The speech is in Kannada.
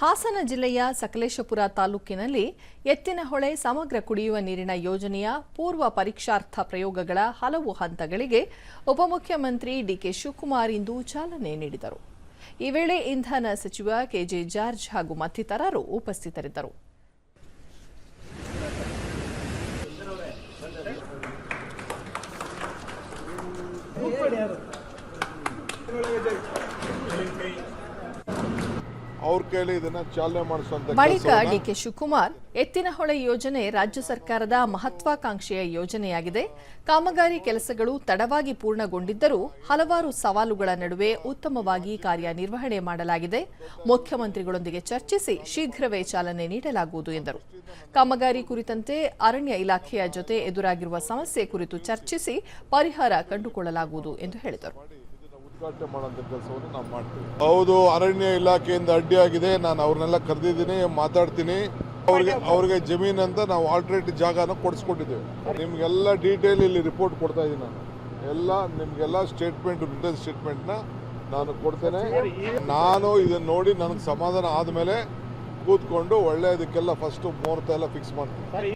ಹಾಸನ ಜಿಲ್ಲೆಯ ಸಕಲೇಶಪುರ ತಾಲೂಕಿನಲ್ಲಿ ಎತ್ತಿನಹೊಳೆ ಸಮಗ್ರ ಕುಡಿಯುವ ನೀರಿನ ಯೋಜನೆಯ ಪೂರ್ವ ಪರೀಕ್ಷಾರ್ಥ ಪ್ರಯೋಗಗಳ ಹಲವು ಹಂತಗಳಿಗೆ ಉಪಮುಖ್ಯಮಂತ್ರಿ ಡಿಕೆ ಶಿವಕುಮಾರ್ ಇಂದು ಚಾಲನೆ ನೀಡಿದರು. ಈ ವೇಳೆ ಇಂಧನ ಸಚಿವ ಕೆಜೆ ಜಾರ್ಜ್ ಹಾಗೂ ಮತ್ತಿತರರು ಉಪಸ್ಥಿತರಿದ್ದರು. ಅವ್ರ ಇದನ್ನ ಚಾಲನೆ ಮಾಡಿಸುವಂತ ಬಳಿಕ ಡಿಕೆ ಶಿವಕುಮಾರ್, ಎತ್ತಿನಹೊಳೆ ಯೋಜನೆ ರಾಜ್ಯ ಸರ್ಕಾರದ ಮಹತ್ವಾಕಾಂಕ್ಷೆಯ ಯೋಜನೆಯಾಗಿದೆ. ಕಾಮಗಾರಿ ಕೆಲಸಗಳು ತಡವಾಗಿ ಪೂರ್ಣಗೊಂಡಿದ್ದರೂ ಹಲವಾರು ಸವಾಲುಗಳ ನಡುವೆ ಉತ್ತಮವಾಗಿ ಕಾರ್ಯನಿರ್ವಹಣೆ ಮಾಡಲಾಗಿದೆ. ಮುಖ್ಯಮಂತ್ರಿಗಳೊಂದಿಗೆ ಚರ್ಚಿಸಿ ಶೀಘ್ರವೇ ಚಾಲನೆ ನೀಡಲಾಗುವುದು ಎಂದರು. ಕಾಮಗಾರಿ ಕುರಿತಂತೆ ಅರಣ್ಯ ಇಲಾಖೆಯ ಜೊತೆ ಎದುರಾಗಿರುವ ಸಮಸ್ಯೆ ಕುರಿತು ಚರ್ಚಿಸಿ ಪರಿಹಾರ ಕಂಡುಕೊಳ್ಳಲಾಗುವುದು ಎಂದು ಹೇಳಿದರು. ಉದ್ಘಾಟನೆ ಮಾಡುವಂತ ಕೆಲಸವನ್ನು ನಾವು ಮಾಡ್ತೀವಿ. ಹೌದು ಅರಣ್ಯ ಇಲಾಖೆಯಿಂದ ಅಡ್ಡಿಯಾಗಿದೆ. ನಾನು ಅವ್ರನ್ನೆಲ್ಲ ಕರೆದಿದ್ದೀನಿ ಮಾತಾಡ್ತೀನಿ. ಅವ್ರಿಗೆ ಅವ್ರಿಗೆ ಜಮೀನ್ ಅಂತ ನಾವು ಆಲ್ಟ್ರೇಟ್ ಜಾಗನ ಕೊಡಿಸ್ಕೊಟ್ಟಿದ್ದೇವೆ. ನಿಮ್ಗೆಲ್ಲ ಡೀಟೇಲ್ ಇಲ್ಲಿ ರಿಪೋರ್ಟ್ ಕೊಡ್ತಾ ಇದ್ದೀನಿ ನಾನು. ಎಲ್ಲ ನಿಮ್ಗೆಲ್ಲ ಸ್ಟೇಟ್ಮೆಂಟ್ ರಿಟರ್ನ್ ಸ್ಟೇಟ್ಮೆಂಟ್ನ ನಾನು ಕೊಡ್ತೇನೆ. ನಾನು ಇದನ್ನ ನೋಡಿ ನನಗೆ ಸಮಾಧಾನ ಆದಮೇಲೆ ಕೂತ್ಕೊಂಡು ಒಳ್ಳೆಯದಕ್ಕೆಲ್ಲ ಫಸ್ಟ್ ಮುಹೂರ್ತ ಎಲ್ಲ ಫಿಕ್ಸ್ ಮಾಡ್ತೀನಿ.